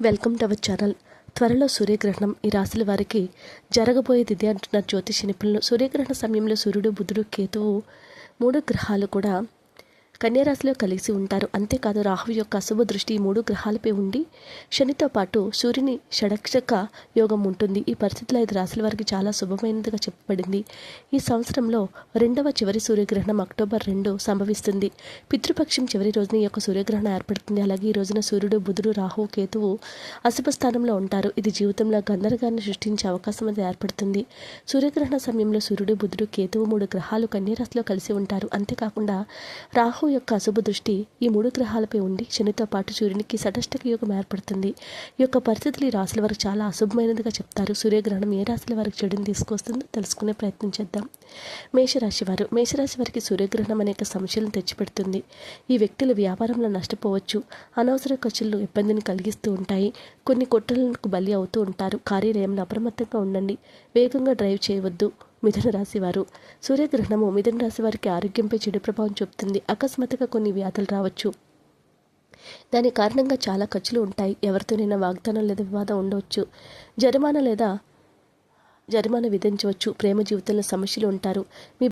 Welcome to our channel. త్వరలో సూర్యగ్రహణం ఈ రాశుల వారికి జరగబోయేది ఇదే అంటున్నారు జ్యోతిష నిపుణులు. సూర్యగ్రహణ సమయంలో సూర్యుడు బుధుడు కేతువు మూడు గ్రహాలు కూడా కన్యారాశిలో కలిసి ఉంటారు. అంతేకాదు రాహు యొక్క అశుభ దృష్టి మూడు గ్రహాలపై ఉండి శనితో పాటు సూర్యుని షడక్షక యోగం ఉంటుంది. ఈ పరిస్థితిలో ఐదు రాశుల వారికి చాలా శుభమైనదిగా చెప్పబడింది. ఈ సంవత్సరంలో రెండవ చివరి సూర్యగ్రహణం అక్టోబర్ రెండు సంభవిస్తుంది. పితృపక్షం చివరి రోజున ఈ యొక్క సూర్యగ్రహణం ఏర్పడుతుంది. అలాగే ఈ రోజున సూర్యుడు బుధుడు రాహు కేతువు అశుభ స్థానంలో ఉంటారు. ఇది జీవితంలో గందరగాన్ని సృష్టించే అవకాశం అనేది ఏర్పడుతుంది. సూర్యగ్రహణ సమయంలో సూర్యుడు బుధుడు కేతువు మూడు గ్రహాలు కన్యరాశిలో కలిసి ఉంటారు. అంతేకాకుండా రాహు యొక్క అశుభ దృష్టి ఈ మూడు గ్రహాలపై ఉండి శనితో పాటు సూర్యునికి సటష్టక యోగం ఏర్పడుతుంది. ఈ యొక్క పరిస్థితులు ఈ రాశుల వారికి చాలా అశుభమైనదిగా చెప్తారు. సూర్యగ్రహణం ఏ రాశుల వారికి చెడుని తీసుకొస్తుందో తెలుసుకునే ప్రయత్నం చేద్దాం. మేషరాశి వారు. మేషరాశి వారికి సూర్యగ్రహణం అనేక సమస్యలను తెచ్చిపెడుతుంది. ఈ వ్యక్తులు వ్యాపారంలో నష్టపోవచ్చు. అనవసర ఖర్చులు ఇబ్బందిని కలిగిస్తూ ఉంటాయి. కొన్ని కుట్రలకు బలి అవుతూ ఉంటారు. కార్యాలయంలో అప్రమత్తంగా ఉండండి. వేగంగా డ్రైవ్ చేయవద్దు. మిథున రాశివారు. సూర్యగ్రహణము మిథున రాశి వారికి ఆరోగ్యంపై చెడు ప్రభావం చూపుతుంది. అకస్మాత్తుగా కొన్ని వ్యాధులు రావచ్చు. దాని కారణంగా చాలా ఖర్చులు ఉంటాయి. ఎవరితోనైనా వాగ్దానం లేదా వివాదం ఉండవచ్చు. జరిమానా లేదా జరిమానా విధించవచ్చు. ప్రేమ జీవితంలో సమస్యలు ఉంటారు. మీ